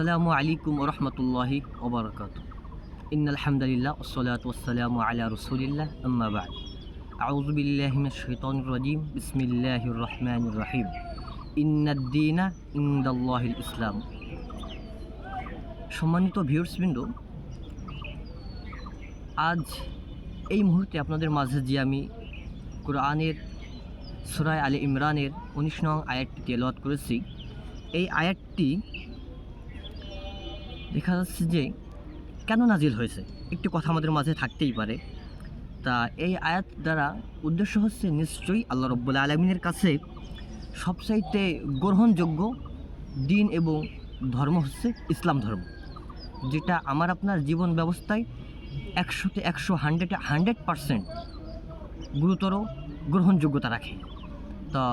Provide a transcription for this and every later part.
আসসালামু আলাইকুম রহমতুল্লাহি ওবরাকাত ইন আলহামদুলিল্লাহ ওসলাত ওসালামু আলা রসুলিল্লাহ, আম্মা বাদ। আউযু বিল্লাহি মিনাশ শাইতানির রাজিম, বিসমিল্লাহির রহমানির রহিম। ইন্নাদ-দীনা ইনদাল্লাহিল ইসলাম। সম্মানিত ভিউয়ার্সবৃন্দ আজ এই মুহূর্তে আপনাদের মাঝে যে আমি কোরআনের সুরায় আলী ইমরানের উনিশ নং আয়াতটি তেলাওয়াত করেছি, এই আয়াতটি দেখা যাচ্ছে যে কেন নাজিল হয়েছে? একটি কথা আমাদের মাঝে থাকতেই পারে। তা এই আয়াত দ্বারা উদ্দেশ্য হচ্ছে নিশ্চয়ই আল্লাহ রব্বুল আলমিনের কাছে সবচাইতে গ্রহণযোগ্য দিন এবং ধর্ম হচ্ছে ইসলাম ধর্ম, যেটা আমার আপনার জীবন ব্যবস্থায় একশোতে একশো হান্ড্রেডে হান্ড্রেড পারসেন্ট গুরুতর গ্রহণযোগ্যতা রাখে। তা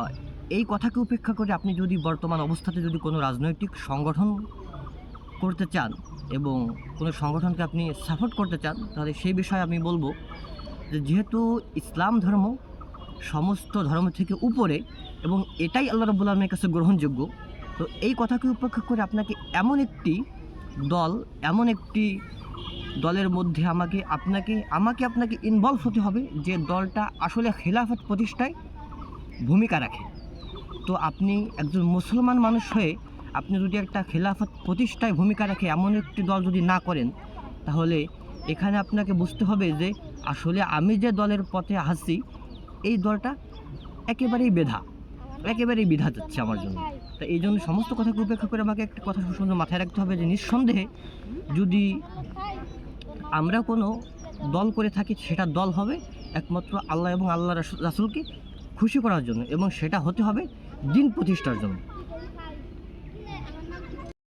এই কথাকে উপেক্ষা করে আপনি যদি বর্তমান অবস্থাতে যদি কোনো রাজনৈতিক সংগঠন করতে চান এবং কোনো সংগঠনকে আপনি সাপোর্ট করতে চান, তাহলে সেই বিষয়ে আমি বলব যে যেহেতু ইসলাম ধর্ম সমস্ত ধর্ম থেকে উপরে এবং এটাই আল্লাহ রব্বুল আলমের কাছে গ্রহণযোগ্য, তো এই কথাকে উপেক্ষা করে আপনাকে এমন একটি দল, এমন একটি দলের মধ্যে আমাকে, আপনাকে আমাকে আপনাকে ইনভলভ হতে হবে যে দলটা আসলে খেলাফত প্রতিষ্ঠায় ভূমিকা রাখে। তো আপনি একজন মুসলমান মানুষ হয়ে আপনি যদি একটা খেলাফত প্রতিষ্ঠায় ভূমিকা রাখে, এমন একটি দল যদি না করেন, তাহলে এখানে আপনাকে বুঝতে হবে যে আসলে আমি যে দলের পথে আসি এই দলটা একেবারেই বেধা। একেবারেই বিধা যাচ্ছে আমার জন্য। তা এই জন্য সমস্ত কথাকে উপেক্ষা করে আমাকে একটা কথা সুন্দর মাথায় রাখতে হবে যে নিঃসন্দেহে যদি আমরা কোনো দল করে থাকি, সেটা দল হবে একমাত্র আল্লাহ এবং আল্লাহ রাসুলকে খুশি করার জন্য এবং সেটা হতে হবে দিন প্রতিষ্ঠার জন্য।